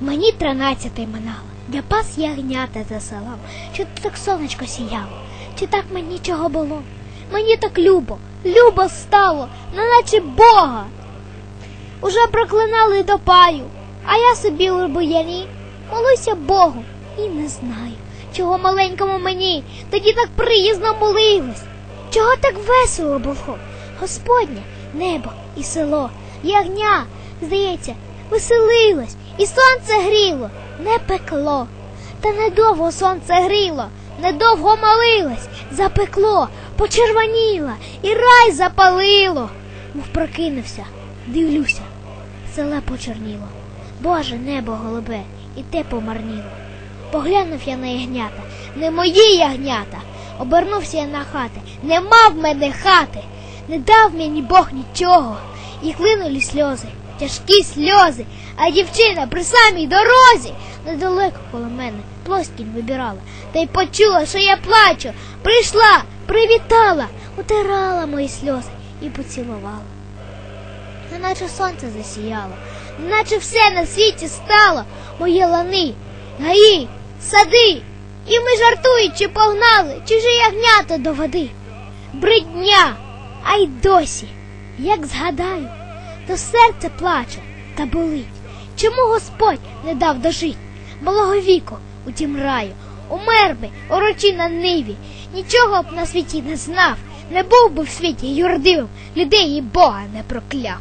Мені тринадцятий минало. Я пас ягнята за селом. Чи так сонечко сіяло, чи так мені чого було? Мені так любо, любо стало, неначе Бога. Уже проклинали до паю, а я собі у буяні молюся Богу і не знаю, чого маленькому мені тоді так приязно молилось. Чого так весело було? Господнє небо і село, ягня, здається, веселилось, і сонце гріло, не пекло. Та недовго сонце гріло, недовго молилось, запекло, почервоніло, і рай запалило. Мов прокинувся, дивлюся, селе почорніло. Боже, небо голубе, і те помарніло. Поглянув я на ягнята, не мої ягнята. Обернувся я на хати, нема в мене хати, не дав мені Бог нічого. І хлинули сльози, тяжкі сльози, а дівчина при самій дорозі недалеко коло мене плоскінь вибирала, та й почула, що я плачу. Прийшла, привітала, утирала мої сльози і поцілувала. Неначе сонце засіяло, неначе все на світі стало, мої лани, гаї, сади. І ми жартуючи погнали чужі ягнята до води. Бридня, а й досі, як згадаю, то серце плаче та болить. Чому Господь не дав дожить? Малого віку у тім раю, умер би орочі на ниві, нічого б на світі не знав, не був би в світі юрдивим, людей і Бога не прокляв.